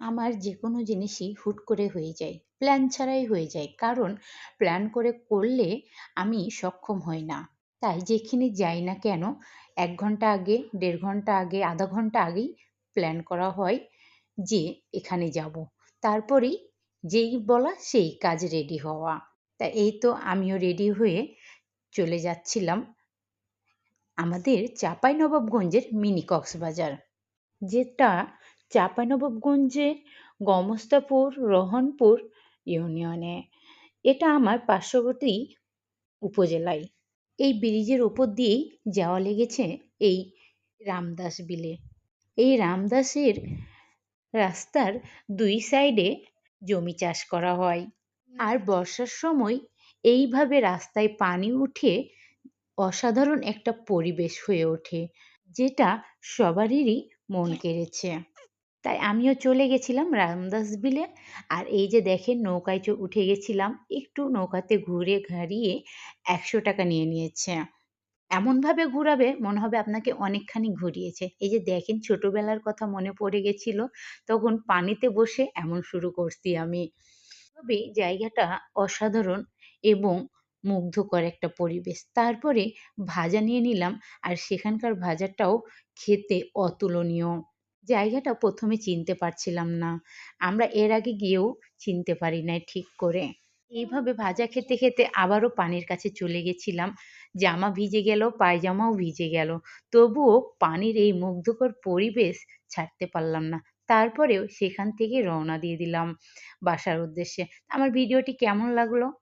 আমার যে কোনো জিনিসই হুট করে হয়ে যায় প্ল্যান ছাড়াই হয়ে যায়। কারণ প্ল্যান করে করলে আমি সক্ষম হই না। তাই যেখানে যাই না কেন, এক ঘণ্টা আগে, দেড় ঘণ্টা আগে, আধা ঘণ্টা আগেই প্ল্যান করা হয় যে এখানে যাব। তারপরেই যেই বলা সেই কাজ রেডি হওয়া। তা এই তো আমিও রেডি হয়ে চলে যাচ্ছিলাম আমাদের চাঁপাইনবাবগঞ্জের মিনি কক্সবাজার, যেটা চাঁপাইনবাবগঞ্জের গমস্তাপুর, রোহনপুর ইউনিয়নে। এটা আমার পার্শ্ববর্তী উপজেলায়। এই ব্রিজের ওপর দিয়েই যাওয়া লেগেছে এই রামদাস বিলে। এই রামদাসের রাস্তার দুই সাইডে জমি চাষ করা হয়। আর বর্ষার সময় এইভাবে রাস্তায় পানি উঠে অসাধারণ একটা পরিবেশ হয়ে ওঠে, যেটা সবারই মন কেড়েছে। তাই আমিও চলে গেছিলাম রামদাস বিলে আর এই যে দেখেন নৌকায় উঠে গেছিলাম, একটু নৌকাতে ঘুরে ঘাড়িয়ে একশো টাকা নিয়ে নিয়েছে। এমনভাবে ঘুরাবে, মনে হবে আপনাকে অনেকখানি ঘুরিয়েছে। এই যে দেখেন ছোটবেলার কথা মনে পড়ে গেছিল, তখন পানিতে বসে এমন শুরু করছি আমি। তবে জায়গাটা অসাধারণ এবং মুগ্ধকর একটা পরিবেশ। তারপরে ভাজা নিয়ে নিলাম, আর সেখানকার ভাজাটাও খেতে অতুলনীয়। জায়গাটা প্রথমে চিনতে পারছিলাম না। আমরা এর আগে গিয়েও চিনতে পারি নাই ঠিক করে। এইভাবে ভাজা খেতে খেতে আবারও পানির কাছে চলে গেছিলাম। জামা ভিজে গেল, পায়জামাও ভিজে গেল। তবুও পানির এই মুগ্ধকর পরিবেশ ছাড়তে পারলাম না। তারপরেও সেখান থেকে রওনা দিয়ে দিলাম বাসার উদ্দেশ্যে। আমার ভিডিওটি কেমন লাগল?